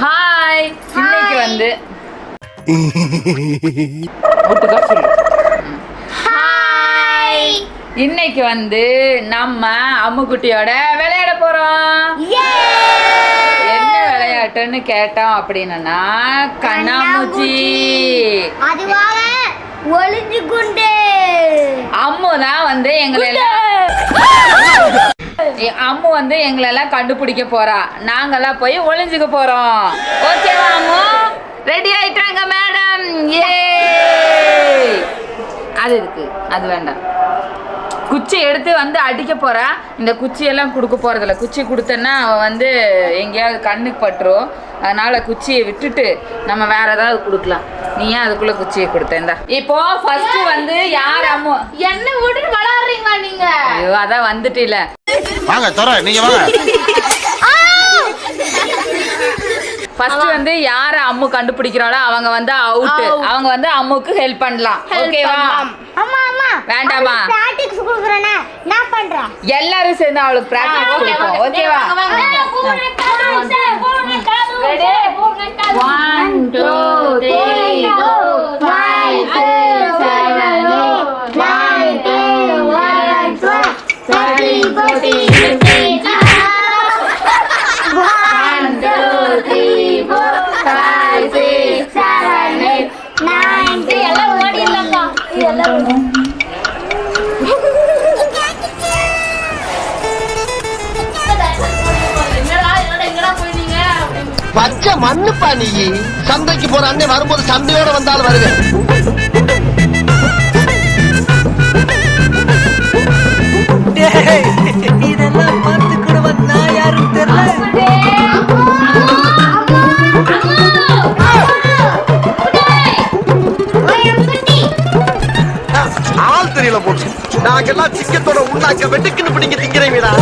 Hi இன்னைக்கு வந்து ஒட்டுக்கா சொல்லு ஹாய் இன்னைக்கு வந்து நம்ம அம்முக்குட்டியோட விளையாட போறோம். என்ன விளையாட்டுன்னு கேட்டோம் அப்படின்னா கண்ணாமூச்சி. அதுவாக ஒளிஞ்சு கொண்டு. அம்மு தான் வந்து எங்களை எல்லாம் அம்மு வந்து எங்களை எல்லாம் கண்டுபிடிக்க போறா. நாங்கெல்லாம் போய் ஒளிஞ்சுக்க போறோம். ஓகேவா அம்மு? ரெடி ஆயிட்டாங்க மேடம் ஏ அது இருக்கு அது வேண்டாம். குச்சி எடுத்து வந்து அடிக்க போறா. இந்த குச்சியெல்லாம் கொடுக்க போறதில்ல. குச்சி கொடுத்தேன்னா அவ வந்து எங்கேயாவது கண்ணுக்கு பட்டுரும். அதனால குச்சியை விட்டுட்டு நம்ம வேற ஏதாவது கொடுக்கலாம். நீ ஏன் அதுக்குள்ள குச்சியை கொடுத்த? இந்தா. இப்போ ஃபர்ஸ்ட் வந்து யார் அம்மு? என்ன விட்டுட்டு விளையாடுறீங்களா நீங்க? ஐயோ அதான் வந்துட்டு இல்ல வாங்க தர நீங்க வாங்க. ஃபர்ஸ்ட் வந்து யார அம்மு கண்டுபிடிக்கிறாளோ அவங்க வந்து அவுட் அவங்க வந்து அம்முக்கு ஹெல்ப் பண்ணலாம். ஓகேவா அம்மா அம்மா வேண்டாமா? பிராக்டிஸ் குடுக்குறேனே? நான் பண்றேன். எல்லாரும் சேர்ந்து அவளுக்கு பிராக்டிஸ் கொடுப்போம். ஓகேவா ரெடி 1 2 3 பச்சை மண்ணுப்பா நீ. சந்தைக்கு போற அண்ணன் வரும்போது சந்தையோட வந்தாலும் வருவேன் இதெல்லாம் பார்த்துக்கிடுவன் நான் யாரும் தெரியல. ஆள் தெரியல போட்டு நாங்கெல்லாம் சிக்கத்தோட உண்ணாக்க வெட்டுக்குன்னு பிடிங்க திங்கிறீங்கடா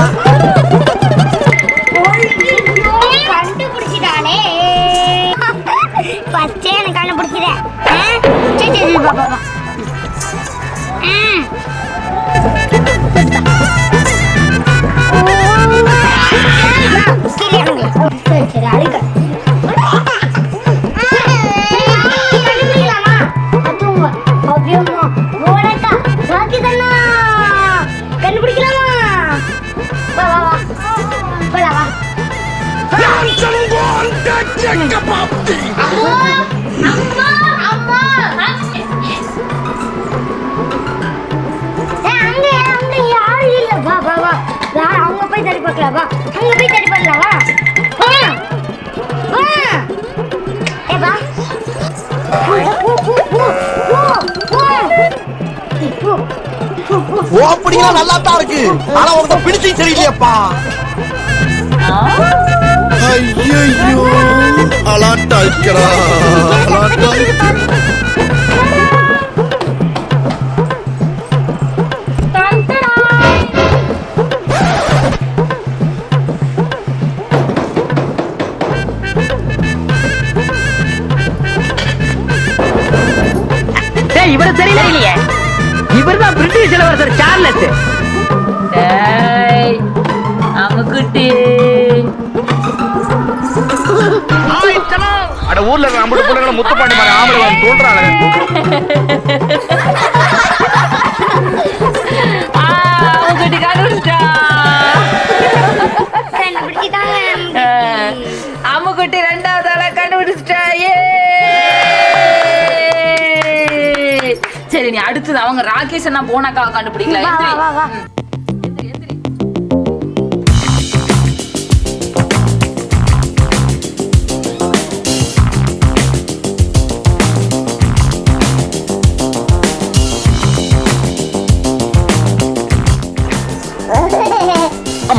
கண்டுபிடிச்சிட்டானே. ஃபர்ஸ்டே எனக்கு கண்டுபிடிச்சிட்டேன் பார்க்கலாம் வா. அங்க போய் தேடி பார்க்கலாம் வா. வா. வா. ஏ வா. போ போ போ போ போ ஏய், போ. போ போ ஓ அப்படிங்களா நல்லா தான் இருக்கு. ஆனா உனக்கு பிடிச்சி சரியில்லையப்பா. ஐயோ அலாட்டா இருக்கடா அலாட்டா தான் பிரிட்டிஷ் இளவரசர் சார்லஸ் அம்முக்குட்டி அட ஊர்ல இருக்க ஐம்பது பிள்ளைங்கள முத்துப்பாண்டி மாதிரி ஆம்பளை வந்து தோன்றாங்க ஆ, அம்முக்குட்டி கண்டுபிடிச்சிட்டா. அடுத்தது அவங்க ராகேஷ் நான் போனாக்காவை கண்டுபிடிக்கலாம் வா வா எந்திரி. வா வா. எந்திரி, எந்திரி.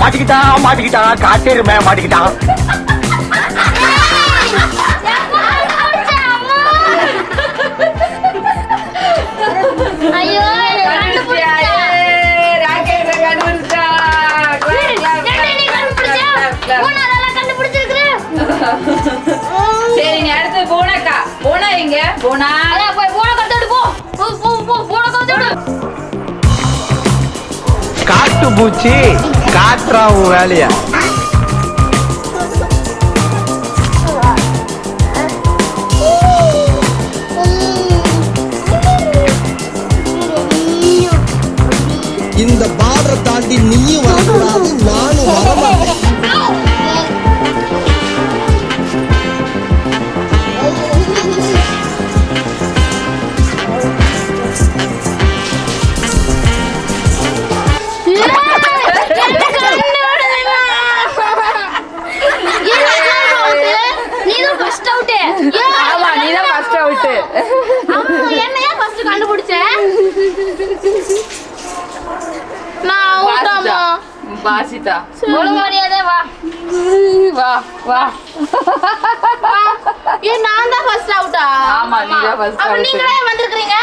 மாட்டிக்கிட்டான் மாட்டிக்கிட்டான் காட்டேருமே மாட்டிக்கிட்டான் சரி நீ அடுத்து போனாக்கா. போனா எங்க? போனா? காட்டு பூச்சி உன் வேலைய. வாசிதா ஒழுங்கு மரியாதை வா. வா வா. ஏன் நான் தான் ஃபர்ஸ்ட் அவுட்டா ஆமா நீதான் first அப்ப out. நீங்களே வந்திருக்கீங்க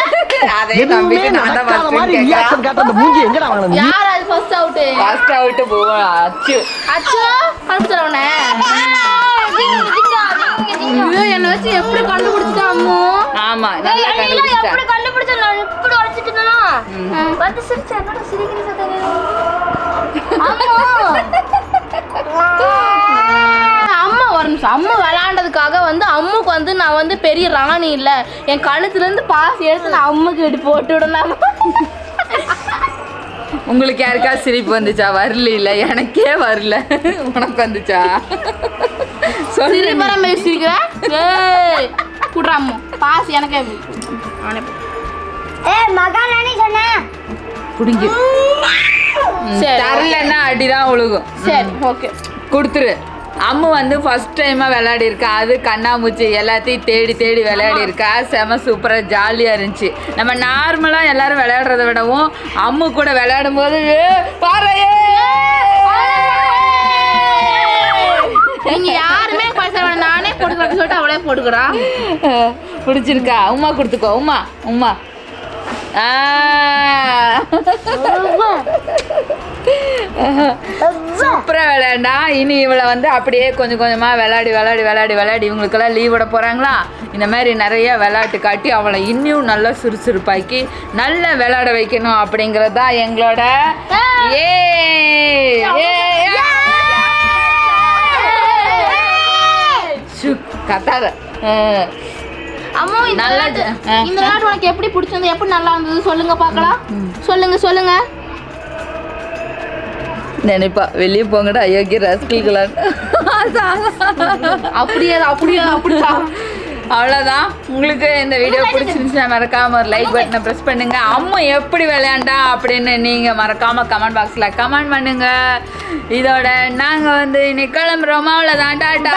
அதே நம்பிட்டு நான் தான் நடக்காத மாதிரி ஃபர்ஸ்ட் ரியாக்ஷன் காட்ட அந்த மூஞ்சி எங்கடா வாங்கினது யார் அது ஃபர்ஸ்ட் அவுட் ஃபர்ஸ்ட் அவுட் போவோம் அச்சு. அச்சோ கண்டுபிடிச்சவனே ஐயோ என்ன வச்சு எப்படி கண்டுபிடிச்சிட்டா அம்மு ஆமா நல்லா கண்டுபிடிச்சா எப்படி கண்டுபிடிச்ச நான் இப்படி இருந்தேனா? வந்து சிரிச்சா என்னடா சிரிக்கிறீங்க அம்மா. ஒரு நிமிஷம். அம்மா விளையாண்டதுக்காக வந்து அம்முக்கு வந்து நான் வந்து பெரிய ராணி இல்ல. என் கழுத்துல இருந்து பாசி எடுத்து நான் அம்முக்கு இப்படி போட்டு விடணும். உங்களுக்கு யாருக்கா சிரிப்பு வந்துச்சா? வரல இல்ல எனக்கே வரல. உனக்கு வந்துச்சா? சொல்லு சிரி பரம் பேசிக்கிறேன் ஏய் குடுறா அம்மா. பாசி எனக்கே. புடிங்க சரி தரலன்னா அடிதான் ஒழுகும் சரி ஓகே. கொடுத்துரு. அம்மு வந்து ஃபர்ஸ்ட் டைமாக விளையாடி இருக்கா அது கண்ணாமூச்சி எல்லாத்தையும் தேடி தேடி விளையாடி இருக்கா செம சூப்பராக ஜாலியாக இருந்துச்சு. நம்ம நார்மலாக எல்லாரும் விளையாடுறத விடவும் அம்மு கூட விளையாடும் போது! நீங்க யாருமே பைசா வேணாம் நானே போட்டுக்கிறேன் சொல்லிட்டு அவளே போட்டுக்கிறா? பிடிச்சிருக்கா. உமா கொடுத்துக்கோ உமா உமா ஆ. சூப்பரா விளையாண்டா. இனி இவளை வந்து அப்படியே கொஞ்சம் கொஞ்சமா விளையாடி விளையாடி விளையாடி விளையாடி இவங்களுக்கெல்லாம் லீவ் விட போறாங்களா? இந்த மாதிரி நிறைய விளையாட்டு காட்டி அவளை இன்னும் நல்லா சுறுசுறுப்பாக்கி நல்லா விளையாட வைக்கணும் அப்படிங்கிறது தான் எங்களோட ஏ. ஆ. அம்மா இந்த விளையாட்டு. இந்த விளையாட்டு உனக்கு எப்படி பிடிச்சிருந்தது எப்படி நல்லா இருந்தது சொல்லுங்க பார்க்கலாம். சொல்லுங்க சொல்லுங்க. நினைப்பா வெளியே போங்கடா அயோக்கிய ரசிகர்களான்னு அப்படியே அப்படியே அப்படிதான் அவ்வளோதான் உங்களுக்கு இந்த வீடியோ பிடிச்சிருந்துச்சுன்னா மறக்காம ஒரு லைக் பட்டனை ப்ரெஸ் பண்ணுங்க. அம்மா எப்படி விளையாண்டா அப்படின்னு நீங்க மறக்காம கமெண்ட் பாக்ஸ்ல கமெண்ட் பண்ணுங்க. இதோட நாங்க வந்து இன்னைக்கு கிளம்புறோமா? அவ்வளோதான் டாட்டா